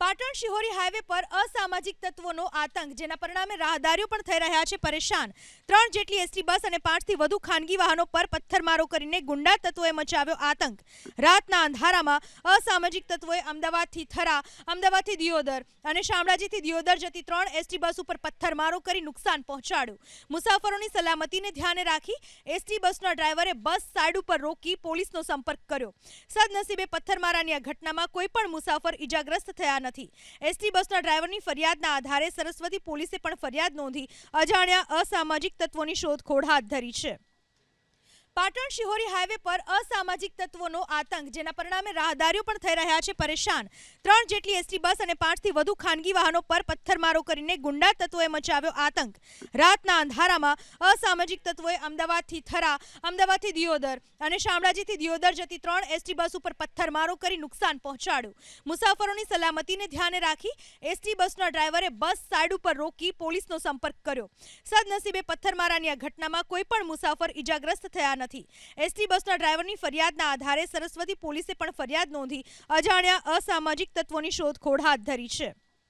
Patan Shihori highway પર અસામાજિક તત્વોનો આતંક, જેના પરિણામે રાહદારીઓ પણ થઈ રહ્યા છે, પરેશાન. ત્રણ જેટલી એસટી બસ અને પાંચથી વધુ ખાનગી વાહનો પર પથ્થરમારો કરીને ગુંડા તત્વોએ મચાવ્યો આતંક. રાતના અંધારામાં અસામાજિક તત્વોએ અમદાવાદથી થરા, અમદાવાદથી દિયોદર અને શામળાજીથી દિયોદર જતી ત્રણ એસટી બસ ઉપર પથ્થરમારો કરી નુકસાન પહોંચાડ્યું. મુસાફરોની સલામતીને ધ્યાને રાખી એસટી બસના ડ્રાઈવરે બસ સાઈડ ઉપર રોકી પોલીસનો સંપર્ક કર્યો. સદનસીબે પથ્થરમારાની આ ઘટનામાં કોઈ પણ મુસાફર ઈજાગ્રસ્ત થયા નથી એસટી બસના ડ્રાઈવરની ફરિયાદના આધારે સરસ્વતી પોલીસે પણ ફરિયાદ નોંધી અજાણ્યા અસામાજિક તત્વોની શોધખોળ હાથ ધરી છે. પાટણ શિહોરી હાઈવે પર અસામાજિક તત્વોનો આતંક, જેના પરિણામે રાહદારીઓ પણ થઈ રહ્યા છે, પરેશાન. ત્રણ જેટલી એસટી બસ અને પાંચથી વધુ ખાનગી વાહનો પર પથ્થરમારો કરીને ગુંડા તત્વોએ મચાવ્યો આતંક. રાતના અંધારામાં અસામાજિક તત્વોએ અમદાવાદથી થરા, અમદાવાદથી દિયોદર અને શામળાજીથી દિયોદર જતી ત્રણ એસટી બસ ઉપર પથ્થરમારો કરી નુકસાન પહોંચાડ્યું. મુસાફરોની સલામતીને ધ્યાને રાખી એસટી બસના ડ્રાઈવરે બસ સાઈડ ઉપર રોકી પોલીસનો સંપર્ક કર્યો. સદનસીબે પથ્થરમારાની આ ઘટનામાં કોઈ પણ મુસાફર ઈજાગ્રસ્ત થયા નથી. એસટી બસના ડ્રાઈવરની ફરિયાદના આધારે સરસ્વતી પોલીસે પણ ફરિયાદ નોંધી અજાણ્યા અસામાજિક તત્વોની શોધખોળ હાથ ધરી છે.